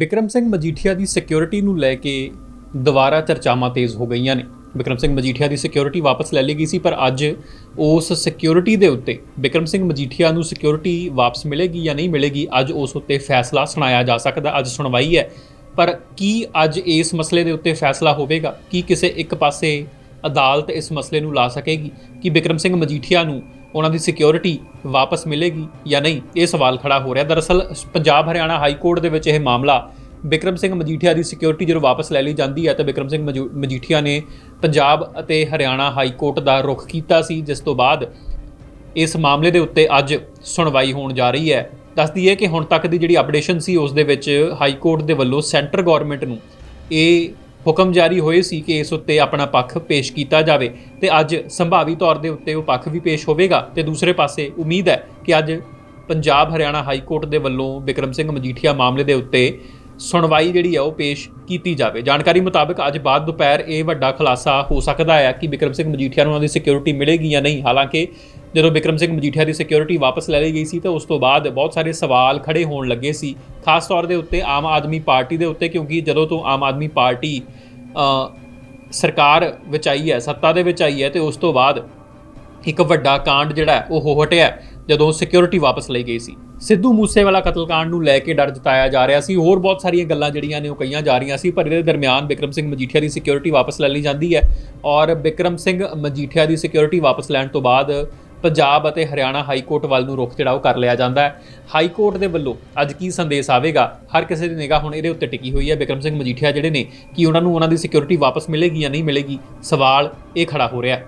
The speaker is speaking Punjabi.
ਬਿਕਰਮ ਸਿੰਘ ਮਜੀਠੀਆ ਦੀ ਸਿਕਿਉਰਿਟੀ ਨੂੰ ਲੈ ਕੇ ਦੁਬਾਰਾ ਚਰਚਾਵਾਂ ਤੇਜ਼ ਹੋ ਗਈਆਂ ਨੇ। ਬਿਕਰਮ ਸਿੰਘ ਮਜੀਠੀਆ ਦੀ ਸਿਕਿਉਰਿਟੀ ਵਾਪਸ ਲੈ ਲਈ ਗਈ ਸੀ, ਪਰ ਅੱਜ ਉਸ ਸਿਕਿਉਰਿਟੀ ਦੇ ਉੱਤੇ ਬਿਕਰਮ ਸਿੰਘ ਮਜੀਠੀਆ ਨੂੰ ਸਿਕਿਉਰਿਟੀ ਵਾਪਸ ਮਿਲੇਗੀ ਜਾਂ ਨਹੀਂ ਮਿਲੇਗੀ, ਅੱਜ ਉਸ ਉੱਤੇ ਫੈਸਲਾ ਸੁਣਾਇਆ ਜਾ ਸਕਦਾ, ਅੱਜ ਸੁਣਵਾਈ ਹੈ। ਪਰ ਕੀ ਅੱਜ ਇਸ ਮਸਲੇ ਦੇ ਉੱਤੇ ਫੈਸਲਾ ਹੋਵੇਗਾ? ਕੀ ਕਿਸੇ ਇੱਕ ਪਾਸੇ ਅਦਾਲਤ ਇਸ ਮਸਲੇ ਨੂੰ ਲਾ ਸਕੇਗੀ? ਕਿ ਬਿਕਰਮ ਸਿੰਘ ਮਜੀਠੀਆ ਨੂੰ ਉਹਨਾਂ ਦੀ ਸਿਕਿਉਰਿਟੀ ਵਾਪਸ ਮਿਲੇਗੀ ਜਾਂ ਨਹੀਂ, ਇਹ ਸਵਾਲ ਖੜਾ ਹੋ ਰਿਹਾ। ਦਰਅਸਲ, ਪੰਜਾਬ ਹਰਿਆਣਾ ਹਾਈ ਕੋਰਟ ਦੇ ਵਿੱਚ ਇਹ ਮਾਮਲਾ ਬਿਕਰਮ ਸਿੰਘ ਮਜੀਠੀਆ ਦੀ ਸਿਕਿਉਰਿਟੀ ਜਦੋਂ ਵਾਪਸ ਲੈ ਲਈ ਜਾਂਦੀ ਹੈ, ਤਾਂ ਬਿਕਰਮ ਸਿੰਘ ਮਜੂ- ਮਜੀਠੀਆ ਨੇ ਪੰਜਾਬ ਅਤੇ ਹਰਿਆਣਾ ਹਾਈ ਕੋਰਟ ਦਾ ਰੁਖ ਕੀਤਾ ਸੀ, ਜਿਸ ਤੋਂ ਬਾਅਦ ਇਸ ਮਾਮਲੇ ਦੇ ਉੱਤੇ ਅੱਜ ਸੁਣਵਾਈ ਹੋਣ ਜਾ ਰਹੀ ਹੈ। ਦੱਸਦੀ ਹੈ ਕਿ ਹੁਣ ਤੱਕ ਦੀ ਜਿਹੜੀ ਅਪਡੇਸ਼ਨ ਸੀ, ਉਸ ਦੇ ਵਿੱਚ ਹਾਈ ਕੋਰਟ ਦੇ ਵੱਲੋਂ ਸੈਂਟਰ ਗਵਰਨਮੈਂਟ ਨੂੰ ਇਹ ਹੁਕਮ ਜਾਰੀ ਹੋਏ ਸੀ ਕਿ ਇਸ ਉੱਤੇ ਆਪਣਾ ਪੱਖ ਪੇਸ਼ ਕੀਤਾ ਜਾਵੇ ਤੇ ਅੱਜ ਸੰਭਾਵੀ ਤੌਰ ਦੇ ਉੱਤੇ ਉਹ ਪੱਖ ਵੀ ਪੇਸ਼ ਹੋਵੇਗਾ। ਤੇ ਦੂਸਰੇ ਪਾਸੇ ਉਮੀਦ ਹੈ ਕਿ ਅੱਜ ਪੰਜਾਬ ਹਰਿਆਣਾ ਹਾਈ ਕੋਰਟ ਦੇ ਵੱਲੋਂ ਵਿਕਰਮ ਸਿੰਘ ਮਜੀਠੀਆ ਮਾਮਲੇ ਦੇ ਉੱਤੇ ਸੁਣਵਾਈ ਜਿਹੜੀ ਹੈ ਉਹ ਪੇਸ਼ ਕੀਤੀ ਜਾਵੇ। ਜਾਣਕਾਰੀ ਮੁਤਾਬਕ ਅੱਜ ਬਾਅਦ ਦੁਪਹਿਰ ਇਹ ਵੱਡਾ ਖੁਲਾਸਾ ਹੋ ਸਕਦਾ ਹੈ ਕਿ ਵਿਕਰਮ ਸਿੰਘ ਮਜੀਠੀਆ ਨੂੰ ਉਹਨਾਂ ਦੀ ਸਿਕਿਉਰਿਟੀ ਮਿਲੇਗੀ ਜਾਂ ਨਹੀਂ। ਹਾਲਾਂਕਿ ਜਦੋਂ ਬਿਕਰਮ ਸਿੰਘ ਮਜੀਠੀਆ ਦੀ ਸਿਕਿਉਰਿਟੀ ਵਾਪਸ ਲੈ ਲਈ ਗਈ ਸੀ ਤਾਂ ਉਸ ਤੋਂ ਬਾਅਦ ਬਹੁਤ ਸਾਰੇ ਸਵਾਲ ਖੜੇ ਹੋਣ ਲੱਗੇ ਸੀ, ਖਾਸ ਤੌਰ ਦੇ ਉੱਤੇ ਆਮ ਆਦਮੀ ਪਾਰਟੀ ਦੇ ਉੱਤੇ, ਕਿਉਂਕਿ ਜਦੋਂ ਤੋਂ ਆਮ ਆਦਮੀ ਪਾਰਟੀ ਸਰਕਾਰ ਵਿੱਚ ਆਈ ਹੈ, ਸੱਤਾ ਦੇ ਵਿੱਚ ਆਈ ਹੈ ਤੇ ਉਸ ਤੋਂ ਬਾਅਦ ਇੱਕ ਵੱਡਾ ਕਾਂਡ ਜਿਹੜਾ ਉਹ ਹੋ ਹਟਿਆ ਜਦੋਂ ਸਿਕਿਉਰਿਟੀ ਵਾਪਸ ਲਈ ਗਈ ਸੀ। ਸਿੱਧੂ ਮੂਸੇਵਾਲਾ ਕਤਲकांड ਨੂੰ ਲੈ ਕੇ ਡਰ ਜਤਾਇਆ ਜਾ ਰਿਹਾ ਸੀ, ਹੋਰ ਬਹੁਤ ਸਾਰੀਆਂ ਗੱਲਾਂ ਜਿਹੜੀਆਂ ਨੇ ਉਹ ਕਹੀਆਂ ਜਾ ਰਹੀਆਂ ਸੀ, ਪਰ ਇਹਦੇ ਦਰਮਿਆਨ ਬਿਕਰਮ ਸਿੰਘ ਮਜੀਠੀਆ ਦੀ ਸਿਕਿਉਰਿਟੀ ਵਾਪਸ ਲੈ ਲਈ ਜਾਂਦੀ ਹੈ ਔਰ ਬਿਕਰਮ ਸਿੰਘ ਮਜੀਠੀਆ ਦੀ ਸਿਕਿਉਰਿਟੀ ਵਾਪਸ ਲੈਣ ਤੋਂ ਬਾਅਦ ਪੰਜਾਬ ਅਤੇ ਹਰਿਆਣਾ ਹਾਈ ਕੋਰਟ ਵੱਲ ਨੂੰ ਰੁਖ ਜਿਹੜਾ ਉਹ ਕਰ ਲਿਆ ਜਾਂਦਾ ਹੈ। ਹਾਈ ਕੋਰਟ ਦੇ ਵੱਲੋਂ ਅੱਜ ਕੀ ਸੰਦੇਸ਼ ਆਵੇਗਾ? ਹਰ ਕਿਸੇ ਦੀ ਨਿਗਾਹ ਹੁਣ ਇਹਦੇ ਉੱਤੇ ਟਿਕੀ ਹੋਈ ਹੈ। ਬਿਕਰਮ ਸਿੰਘ ਮਜੀਠੀਆ ਜਿਹੜੇ ਨੇ, ਕਿ ਉਹਨਾਂ ਨੂੰ ਉਹਨਾਂ ਦੀ ਸਿਕਿਉਰਿਟੀ ਵਾਪਸ ਮਿਲੇਗੀ ਜਾਂ ਨਹੀਂ ਮਿਲੇਗੀ? ਸਵਾਲ ਇਹ ਖੜਾ ਹੋ ਰਿਹਾ ਹੈ।